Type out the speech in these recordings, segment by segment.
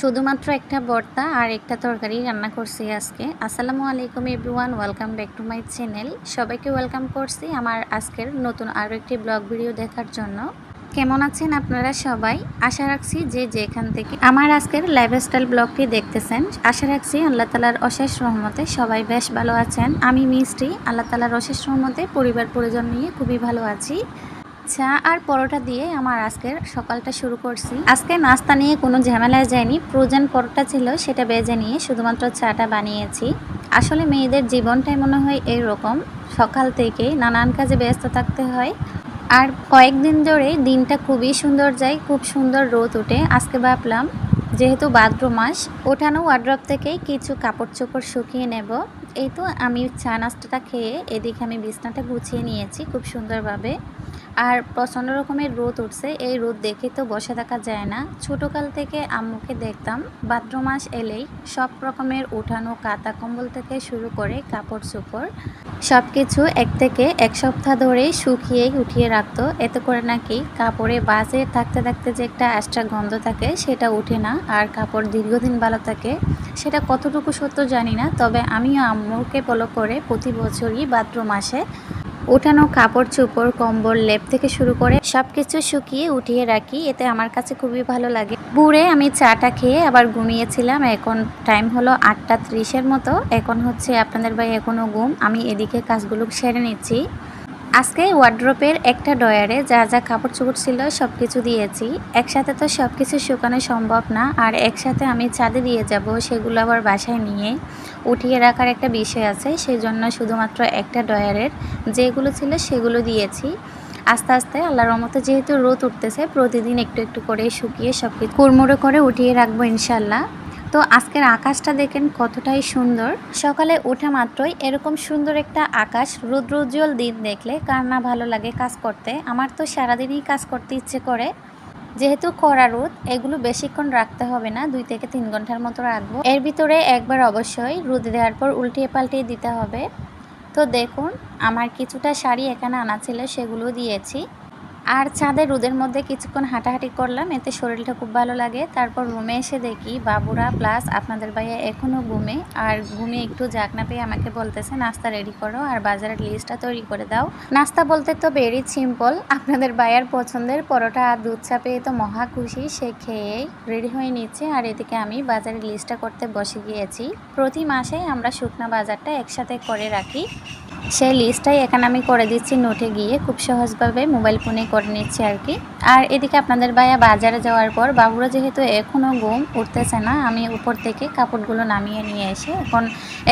শুধুমাত্র একটা ভর্তা আর একটা তরকারি রান্না করছি আজকে। আসসালামু আলাইকুম everyone, welcome back to my channel. সবাইকে ওয়েলকাম করছি আমার আজকের নতুন আরও একটি ব্লগ ভিডিও দেখার জন্য। কেমন আছেন আপনারা সবাই? আশা রাখছি যে যেখান থেকে আমার আজকের লাইফস্টাইল ব্লগটি দেখতেছেন, আশা রাখছি আল্লাহ তালার অশেষ রহমতে সবাই বেশ ভালো আছেন। আমি মিষ্টি, আল্লাহ তালার অশেষ রহমতে পরিবার পরিজন নিয়ে খুবই ভালো আছি। চা আর পরোটা দিয়ে আমার আজকের সকালটা শুরু করছি। আজকে নাস্তা নিয়ে কোনো ঝামেলায় যায়নি ফ্রোজেন পরোটা ছিল, সেটা বেজে নিয়ে শুধুমাত্র চাটা বানিয়েছি। আসলে মেয়েদের জীবনটাই মনে হয় এইরকম। সকাল থেকে নানান কাজে ব্যস্ত থাকতে হয়। আর কয়েকদিন ধরে দিনটা খুবই সুন্দর যায়, খুব সুন্দর রোদ ওঠে। আজকে ভাবলাম, যেহেতু ভাদ্র মাস, ওঠানো ওয়ার্ড্রপ থেকে কিছু কাপড় চোপড় শুকিয়ে নেব। এই তো আমি চা নাস্তাটা খেয়ে এদিকে আমি বিছনাটা গুছিয়ে নিয়েছি খুব সুন্দরভাবে। আর প্রচণ্ড রকমের রোদ উঠছে। এই রোদ দেখে তো বসে থাকা যায় না। ছোটোকাল থেকে আম্মুকে দেখতাম, ভাদ্র মাস এলেই সব রকমের উঠানো কাতা কম্বল থেকে শুরু করে কাপড় চোপড় সব কিছু এক থেকে এক সপ্তাহ ধরেই শুকিয়েই উঠিয়ে রাখতো। এতে করে নাকি কাপড়ে বাজে থাকতে থাকতে যে একটা এক্সট্রা গন্ধ থাকে, সেটা উঠে না। আর কাপড় দীর্ঘদিন ভালো থাকে, সেটা কতটুকু সত্য জানি না। তবে আমিও আম্মুকে ফলো করে প্রতি বছরই ভাদ্র মাসে উঠানো কাপড় চোপড়, কম্বল, লেপ থেকে শুরু করে সব কিছু শুকিয়ে উঠিয়ে রাখি। এতে আমার কাছে খুবই ভালো লাগে। বুড়ে আমি চাটা খেয়ে আবার ঘুমিয়েছিলাম। এখন টাইম হলো আটটা ত্রিশের মতো। এখন হচ্ছে আপনাদের ভাই এখনও ঘুম। আমি এদিকে কাজগুলো সেরে নিচ্ছি। আজকে ওয়ার্ড্রপের একটা ডয়ারে যা যা কাপড় চোপড় ছিল সব কিছু দিয়েছি। একসাথে তো সব কিছু শুকানো সম্ভব না, আর একসাথে আমি চাঁদে দিয়ে যাব সেগুলো আবার বাসায় নিয়ে উঠিয়ে রাখার একটা বিষয় আছে। সেই জন্য শুধুমাত্র একটা ডয়ারের যেগুলো ছিল সেগুলো দিয়েছি। আস্তে আস্তে আল্লাহর রহমতে যেহেতু রোদ উঠতেছে, প্রতিদিন একটু একটু করে শুকিয়ে সব কিছু কুড়মুড়ো করে উঠিয়ে রাখব ইনশাল্লাহ। তো আজকের আকাশটা দেখেন কতটাই সুন্দর। সকালে ওঠা মাত্রই এরকম সুন্দর একটা আকাশ রুদ্রোজ্জ্বল দিন দেখলে কার না ভালো লাগে কাজ করতে। আমার তো সারাদিনই কাজ করতে ইচ্ছে করে। যেহেতু কড়া রোদ, এগুলো বেশিক্ষণ রাখতে হবে না, দুই থেকে তিন ঘণ্টার মতো রাখব। এর ভিতরে একবার অবশ্যই রোদ দেওয়ার পর উল্টিয়ে পাল্টিয়ে দিতে হবে। তো দেখুন, আমার কিছুটা শাড়ি এখানে আনা ছিল, সেগুলো দিয়েছি। আর ছাদে রোদের মধ্যে কিছুক্ষণ হাঁটাহাঁটি করলাম, এতে শরীরটা খুব ভালো লাগে। তারপর রুমে এসে দেখি বাবুরা প্লাস আপনাদের ভাইয়া এখনও ঘুমে। আর ঘুমে একটু জাগনা পেয়ে আমাকে বলতেছে, নাস্তা রেডি করো আর বাজারের লিস্টটা তৈরি করে দাও। নাস্তা বলতে তো ভেরি সিম্পল আপনাদের ভাইয়ার পছন্দের পরোটা আর দুধ চা পেয়ে তো মহা খুশি, সে খেয়েই রেডি হয়ে নিচ্ছে। আর এদিকে আমি বাজারের লিস্টটা করতে বসে গিয়েছি। প্রতি মাসে আমরা শুকনা বাজারটা একসাথে করে রাখি। সেই লিস্টটাই এখানে আমি করে দিচ্ছি নোটে গিয়ে। খুব সহজভাবে মোবাইল ফোনে করে নিচ্ছি আর কি। আর এদিকে আপনাদের ভাইয়া বাজারে যাওয়ার পর, বাবুরা যেহেতু এখনও ঘুম উঠতেছে না, আমি উপর থেকে কাপড়গুলো নামিয়ে নিয়ে এসে এখন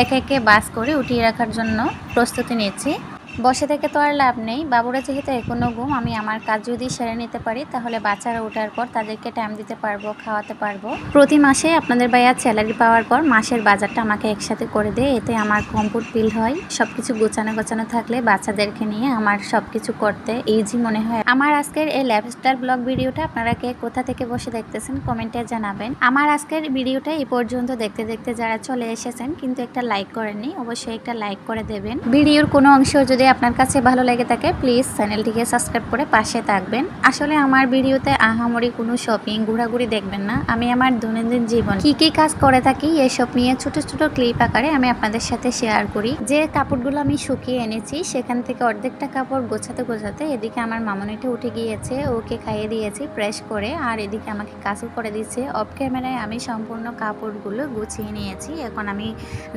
একে একে বাস করে উঠিয়ে রাখার জন্য প্রস্তুতি নিচ্ছি। বসে থেকে তো আর লাভ নেই। বাবুরা যেহেতু এখনও ঘুম, আমি আমার কাজ যদি সেরে নিতে পারি, তাহলে বাচ্চারা ওঠার পর তাদেরকে টাইম দিতে পারব, খাওয়াতে পারব। প্রতি মাসে আপনাদের ভাইয়া স্যালারি পাওয়ার পর মাসের বাজারটা আমাকে একসাথে করে দেয়। এতে আমার কম্পুট ফিল হয়। সব কিছু গোছানো গোছানো থাকলে বাচ্চাদেরকে নিয়ে আমার সব কিছু করতে ইজি মনে হয়। আমার আজকের এই লাইফস্টাইল ব্লগ ভিডিওটা আপনারা কে কোথা থেকে বসে দেখতেছেন কমেন্টে জানাবেন। আমার আজকের ভিডিওটা এই পর্যন্ত দেখতে দেখতে যারা চলে এসেছেন, কিন্তু একটা লাইক করেননি, অবশ্যই একটা লাইক করে দেবেন। ভিডিওর কোনো অংশ যদি যদি আপনার কাছে ভালো লেগে থাকে প্লিজ চ্যানেলটিকে সাবস্ক্রাইব করে পাশে থাকবেন। আসলে আমার ভিডিওতে আহামরি কোনো শপিং ঘোরাঘুরি দেখবেন না। আমি আমার দৈনন্দিন জীবন, কি কি কাজ করে থাকি, এসব নিয়ে ছোট ছোট ক্লিপ আকারে আমি আপনাদের সাথে শেয়ার করি। যে কাপড়গুলো আমি শুকিয়ে এনেছি, সেখান থেকে অর্ধেকটা কাপড় গোছাতে গোছাতে এদিকে আমার মামনিটা উঠে গিয়েছে, ওকে খাইয়ে দিয়েছি প্রেস করে, আর এদিকে আমাকে কাজও করে দিচ্ছে। অফ ক্যামেরায় আমি সম্পূর্ণ কাপড়গুলো গুছিয়ে নিয়েছি। এখন আমি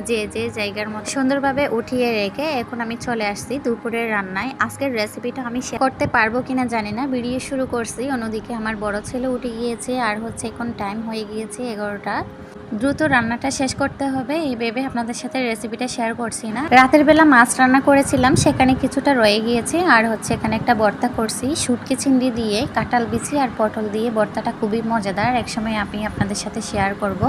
যে যে জায়গার মতো সুন্দরভাবে উঠিয়ে রেখে এখন আমি চলে আসছি। দুপুরের রান্নায়। আজকের রেসিপিটা আমি শেয়ার করতে পারব কিনা জানি না। ভিডিও শুরু করছি। অন্যদিকে আমার বড় ছেলে উঠে গিয়েছে আর হচ্ছে এখন টাইম হয়ে গিয়েছে এগারোটা। দ্রুত রান্নাটা শেষ করতে হবে। এই ভেবে আপনাদের সাথে রেসিপিটা শেয়ার করছি না। রাতের বেলা মাছ রান্না করেছিলাম, সেখানে কিছুটা রয়ে গিয়েছে। আর হচ্ছে এখানে একটা ভর্তা করছি। শুটকি চিংড়ি দিয়ে, কাঁঠাল বিচি আর পটল দিয়ে ভর্তাটা খুবই মজাদার। একসময় আমি আপনাদের সাথে শেয়ার করব।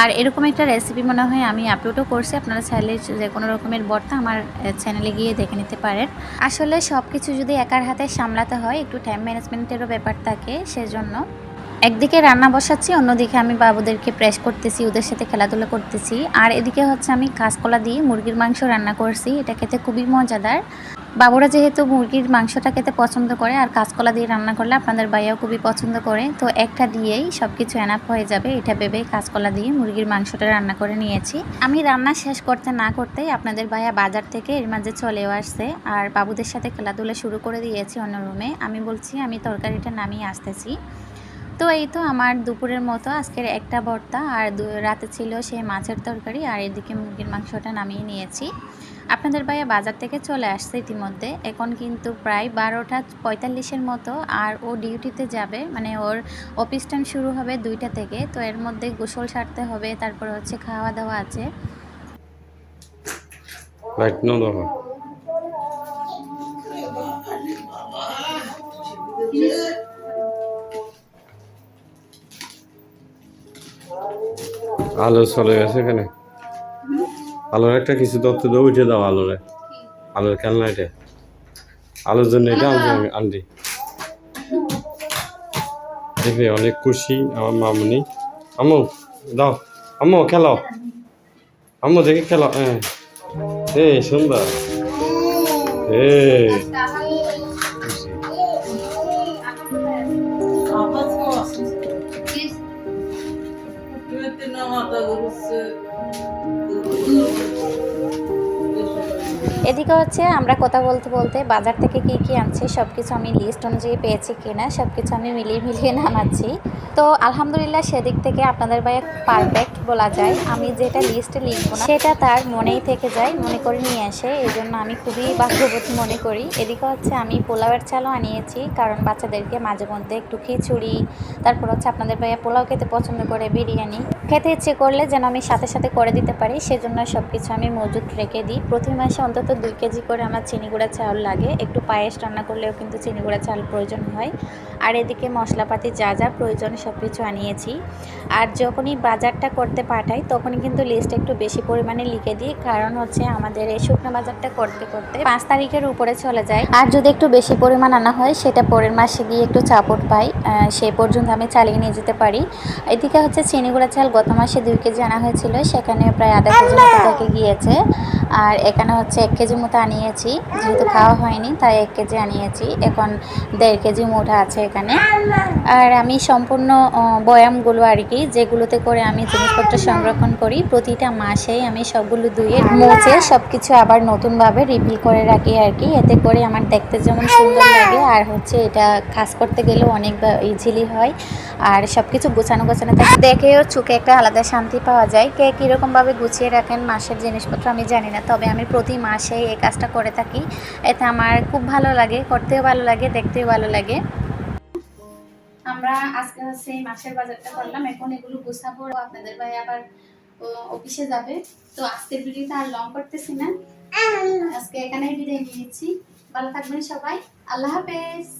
আর এরকম একটা রেসিপি মনে হয় আমি আপলোডও করছি। আপনারা চাইলে যে কোনো রকমের ভর্তা আমার চ্যানেলে গিয়ে দেখে নিতে পারেন। আসলে সব কিছু যদি একার হাতে সামলাতে হয়, একটু টাইম ম্যানেজমেন্টেরও ব্যাপার থাকে, সেজন্য একদিকে রান্না বসাচ্ছি, অন্যদিকে আমি বাবুদেরকে প্রেস করতেছি, ওদের সাথে খেলাধুলা করতেছি। আর এদিকে হচ্ছে আমি কাঁচকলা দিয়ে মুরগির মাংস রান্না করছি, এটা খেতে খুবই মজাদার। বাবুরা যেহেতু মুরগির মাংসটা খেতে পছন্দ করে, আর কাঁচকলা দিয়ে রান্না করলে আপনাদের ভাইয়াও খুবই পছন্দ করে, তো একটা দিয়েই সব কিছু এনাফ হয়ে যাবে। এটা ভেবেই কাঁচকলা দিয়ে মুরগির মাংসটা রান্না করে নিয়েছি। আমি রান্না শেষ করতে না করতেই আপনাদের ভাইয়া বাজার থেকে এর মাঝে চলেও আসছে, আর বাবুদের সাথে খেলাধুলা শুরু করে দিয়েছি অন্য রুমে আমি বলছি, আমি তরকারিটা নামিয়ে আসতেছি। তো এই তো আমার দুপুরের মতো। আজকের একটা ভর্তা আর দু- রাতে ছিল সে মাছের তরকারি আর এদিকে মুরগির মাংসটা নামিয়ে নিয়েছি। আপনাদের ভাইয়া বাজার থেকে চলে আসছে ইতিমধ্যে। এখন কিন্তু প্রায় বারোটা পঁয়তাল্লিশের মতো আর ও ডিউটিতে যাবে। মানে ওর অফিস টাইম শুরু হবে দুইটা থেকে। তো এর মধ্যে গোসল সারতে হবে তারপর হচ্ছে খাওয়া দাওয়া আছে। আলো চলে গেছে এখানে? আলোর একটা কিছু তত্ত্ব দাও, উঠে দাও আলোরে। আলোর খেলনা এটা। আলোর জন্য এটা আনছি আমি আনছি দেখবে, অনেক খুশি আমার মামনি। আম্মু, দাও। আম্মু, খেলাও। আম্মু, দেখে খেলাও। হ্যাঁ। এই, সুন্দর। এই। 유명하다고 보스 এদিকে হচ্ছে আমরা কথা বলতে বলতে বাজার থেকে কি কি আনছি সব কিছু আমি লিস্ট অনুযায়ী পেয়েছি কিনা সব কিছু আমি মিলিয়ে মিলিয়ে নামাচ্ছি। তো আলহামদুলিল্লাহ সেদিক থেকে আপনাদের ভাই পারফেক্ট বলা যায়। আমি যেটা লিস্টে লিখব না, সেটা তার মনেই থেকে যায়, মনে করে নিয়ে আসে। এই জন্য আমি খুবই ভাগ্যবতী মনে করি। এদিকে হচ্ছে আমি পোলাওয়ের চালও আনিয়েছি, কারণ বাচ্চাদেরকে মাঝে মধ্যে একটু খিচুড়ি, তারপর হচ্ছে আপনাদের ভাইয়া পোলাও খেতে পছন্দ করে, বিরিয়ানি। খেতে ইচ্ছে করলে যেন আমি সাথে সাথে করে দিতে পারি, সেজন্য সব কিছু আমি মজুদ রেখে দিই। প্রতি মাসে অন্তত দুই কেজি করে আমার চিনি গুঁড়া চাউল লাগে। একটু পায়েস রান্না করলেও কিন্তু চিনি গুঁড়া চাল প্রয়োজন হয়। আর এদিকে মশলাপাতি যা যা প্রয়োজন সব কিছু আনিয়েছি। আর যখনই বাজারটা করতে পাঠাই তখনই কিন্তু লিস্ট একটু বেশি পরিমাণে লিখে দিই। কারণ হচ্ছে আমাদের এই শুকনো বাজারটা করতে করতে পাঁচ তারিখের উপরে চলে যায়। আর যদি একটু বেশি পরিমাণ আনা হয় সেটা পরের মাসে গিয়ে একটু চাপট পাই। সেই পর্যন্ত আমি চালিয়ে নিয়ে যেতে পারি। এদিকে হচ্ছে চিনি গুঁড়া চাল গত মাসে দুই কেজি আনা হয়েছিল। সেখানে প্রায় আধা কেজি থেকে গিয়েছে। আর এখানে হচ্ছে এক কেজি মতো আনিয়েছি, যেহেতু খাওয়া হয়নি, তাই এক কেজি আনিয়েছি। এখন দেড় কেজি মোটা আছে এখানে। আর আমি সম্পূর্ণ বয়ামগুলো আর কি, যেগুলোতে করে আমি জিনিসপত্র সংরক্ষণ করি, প্রতিটা মাসেই আমি সবগুলো ধুয়ে, মুছে সব কিছু আবার নতুনভাবে রিফিল করে রাখি আর কি। এতে করে আমার দেখতে যেমন সুন্দর লাগে, আর হচ্ছে এটা কাজ করতে গেলেও অনেক ইজিলি হয়। আর সব কিছু গোছানো গোছানো থাকে। দেখেও চোখে একটা আলাদা শান্তি পাওয়া যায়। কে কীরকমভাবে গুছিয়ে রাখেন মাসের জিনিসপত্র আমি জানি না, তবে আমি প্রতি মাসেই এই কাজটা করে থাকি। এতে আমার খুব ভালো লাগে, করতেও ভালো লাগে, দেখতেও ভালো লাগে। আমরা আজকে হচ্ছে এই মাছের বাজারটা করলাম। এখন এগুলো গোছাবো। আপনাদের ভাই আবার অফিসে যাবে। তো আজকের ভিডিওটা আর লং করতেছি না। আজকে এখানেই বিদায় নিয়েছি। ভালো থাকবেন সবাই। আল্লাহ হাফেজ।